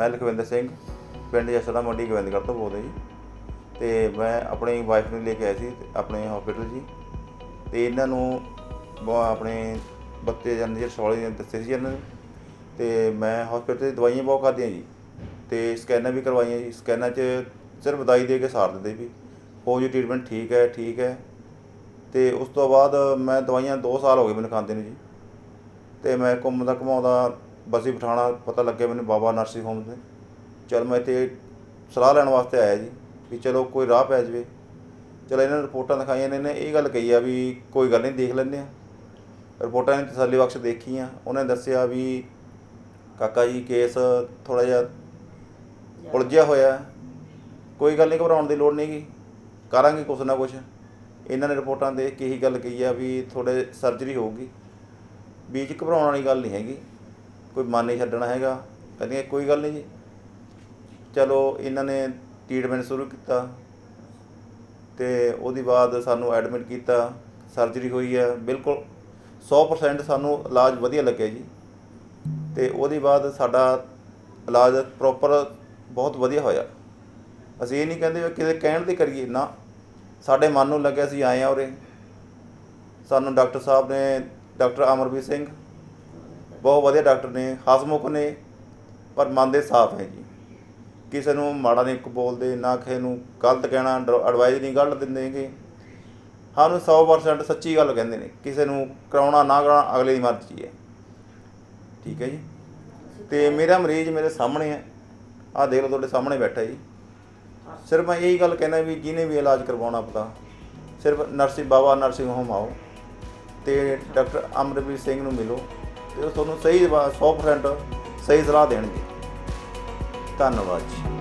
ਮੈਂ ਲਖਵਿੰਦਰ ਸਿੰਘ, ਪਿੰਡ ਜਸੜਾ ਮੰਡੀ ਗੋਬਿੰਦਗੜ੍ਹ ਤੋਂ ਬੋਲਦਾ ਜੀ। ਤੇ ਮੈਂ ਆਪਣੀ ਵਾਈਫ ਨੂੰ ਲੈ ਕੇ ਆਇਆ ਸੀ, ਤੇ ਆਪਣੇ ਹਸਪੀਟਲ ਜੀ। ਤੇ ਇਹਨਾਂ ਨੂੰ ਆਪਣੇ ਬੱਤੇ ਜਾਂਦੇ ਜਿਹੜੇ ਸੌਲੇ ਦੇ ਦੱਸੇ ਸੀ ਇਹਨਾਂ ਨੂੰ। ਤੇ ਮੈਂ ਹਸਪੀਟਲ 'ਚ ਦਵਾਈਆਂ ਬਹੁਤ ਖਾਧੀਆਂ ਜੀ। ਤੇ ਸਕੈਨਾਂ ਵੀ ਕਰਵਾਈਆਂ ਜੀ। ਸਕੈਨਾਂ 'ਚ ਸਿਰਫ ਦਵਾਈ ਦੇ ਕੇ ਸਾਰ ਦਿੰਦੇ ਵੀ ਹੋ ਜੀ ਟ੍ਰੀਟਮੈਂਟ ਠੀਕ ਹੈ ਠੀਕ ਹੈ। ਤੇ ਉਸ ਤੋਂ ਬਾਅਦ ਮੈਂ ਦਵਾਈਆਂ 2 ਸਾਲ ਹੋ ਗਏ ਮੈਨੂੰ ਖਾਂਦੇ ਨੂੰ ਜੀ। ਤੇ ਮੈਂ ਘੁੰਮਦਾ ਘੁਮਾਉਂਦਾ ਬਸੀ ਪਠਾਣਾ ਪਤਾ ਲੱਗਿਆ ਮੈਨੂੰ ਬਾਬਾ ਨਰਸਿੰਗ ਹੋਮ ਤੇ ਚਲ ਮੈਂ ਇੱਥੇ ਸਲਾਹ ਲੈਣ ਵਾਸਤੇ ਆਇਆ ਜੀ ਵੀ ਚਲੋ ਕੋਈ ਰਾਹ ਪੈ ਜਾਵੇ। ਚਲੋ ਇਹਨਾਂ ਨੇ ਰਿਪੋਰਟਾਂ ਦਿਖਾਈਆਂ ਨੇ, ਇਹਨੇ ਇਹ ਗੱਲ ਕਹੀ ਆ ਵੀ ਕੋਈ ਗੱਲ ਨਹੀਂ, ਦੇਖ ਲੈਂਦੇ ਆ। ਰਿਪੋਰਟਾਂ ਨੇ ਤਸੱਲੀ ਬਖਸ਼ ਦੇਖੀਆਂ। ਉਹਨੇ ਦੱਸਿਆ ਵੀ ਕਾਕਾ ਜੀ ਕੇਸ ਥੋੜਾ ਜਿਹਾ ਉਲਝਿਆ ਹੋਇਆ। ਕੋਈ ਗੱਲ ਨਹੀਂ, ਘਬਰਾਉਣ ਦੀ ਲੋੜ ਨਹੀਂਗੀ। ਕਰਾਂਗੇ ਕੁਛ ਨਾ ਕੁਛ। ਇਹਨਾਂ ਨੇ ਰਿਪੋਰਟਾਂ ਦੇਖ ਕੇ ਇਹੀ ਗੱਲ ਕਹੀ ਆ ਵੀ ਥੋੜੇ ਸਰਜਰੀ ਹੋਊਗੀ। ਵੀ 'ਚ ਘਬਰਾਉਣ ਵਾਲੀ ਗੱਲ ਨਹੀਂ ਹੈਗੀ। ਕੋਈ ਮਨ ਨਹੀਂ ਛੱਡਣਾ ਹੈਗਾ। ਕਹਿੰਦੀਆਂ, ਕੋਈ ਗੱਲ ਨਹੀਂ ਜੀ। ਚਲੋ, ਇਹਨਾਂ ਨੇ ਟ੍ਰੀਟਮੈਂਟ ਸ਼ੁਰੂ ਕੀਤਾ। ਤੇ ਉਹਦੀ ਬਾਅਦ ਸਾਨੂੰ ਐਡਮਿਟ ਕੀਤਾ। ਸਰਜਰੀ ਹੋਈ ਹੈ। ਬਿਲਕੁਲ 100% ਸਾਨੂੰ ਇਲਾਜ ਵਧੀਆ ਲੱਗਿਆ ਜੀ। ਤੇ ਉਹਦੇ ਬਾਅਦ ਸਾਡਾ ਇਲਾਜ ਪ੍ਰੋਪਰ ਬਹੁਤ ਵਧੀਆ ਹੋਇਆ। ਅਸੀਂ ਇਹ ਨਹੀਂ ਕਹਿੰਦੇ ਵੀ ਕਿਸੇ ਕਹਿਣ ਤੇ ਕਰੀਏ। ਨਾ, ਸਾਡੇ ਮਨ ਨੂੰ ਲੱਗਿਆ ਸੀ ਆਏ ਆ ਉਰੇ। ਸਾਨੂੰ ਡਾਕਟਰ ਸਾਹਿਬ ਨੇ, ਡਾਕਟਰ ਅਮਰਵੀਰ ਸਿੰਘ ਬਹੁਤ ਵਧੀਆ ਡਾਕਟਰ ਨੇ ਹਸਮੁਖ ਨੇ, ਪਰ ਮਨ ਦੇ ਸਾਫ਼ ਹੈ ਜੀ। ਕਿਸੇ ਨੂੰ ਮਾੜਾ ਨਹੀਂ ਬੋਲਦੇ, ਨਾ ਕਿਸੇ ਨੂੰ ਗਲਤ ਕਹਿਣਾ ਐਡਵਾਈਸ ਨਹੀਂ ਗਲਤ ਦਿੰਦੇਗੇ ਸਾਨੂੰ 100% ਸੱਚੀ ਗੱਲ ਕਹਿੰਦੇ ਨੇ, ਕਿਸੇ ਨੂੰ ਕਰਾਉਣਾ ਨਾ ਕਰਾਉਣਾ ਅਗਲੇ ਦੀ ਮਰਜ਼ੀ ਹੈ। ਠੀਕ ਹੈ ਜੀ। ਤੇ ਮੇਰਾ ਮਰੀਜ਼ ਮੇਰੇ ਸਾਹਮਣੇ ਹੈ। ਆਹ ਦੇਖ ਲਓ ਤੁਹਾਡੇ ਸਾਹਮਣੇ ਬੈਠਾ ਜੀ। ਸਿਰਫ ਮੈਂ ਇਹੀ ਗੱਲ ਕਹਿਣਾ ਵੀ ਜਿਹਨੇ ਵੀ ਇਲਾਜ ਕਰਵਾਉਣਾ ਆਪਦਾ, ਸਿਰਫ ਨਰਸਿੰਗ ਬਾਬਾ, ਨਰਸਿੰਗ ਹੋਮ ਆਓ ਤੇ ਡਾਕਟਰ ਅਮਰਵੀਰ ਸਿੰਘ ਨੂੰ ਮਿਲੋ। ਤੇ ਉਹ ਤੁਹਾਨੂੰ ਸਹੀ 100% ਸਹੀ ਸਲਾਹ ਦੇਣਗੇ। ਧੰਨਵਾਦ ਜੀ।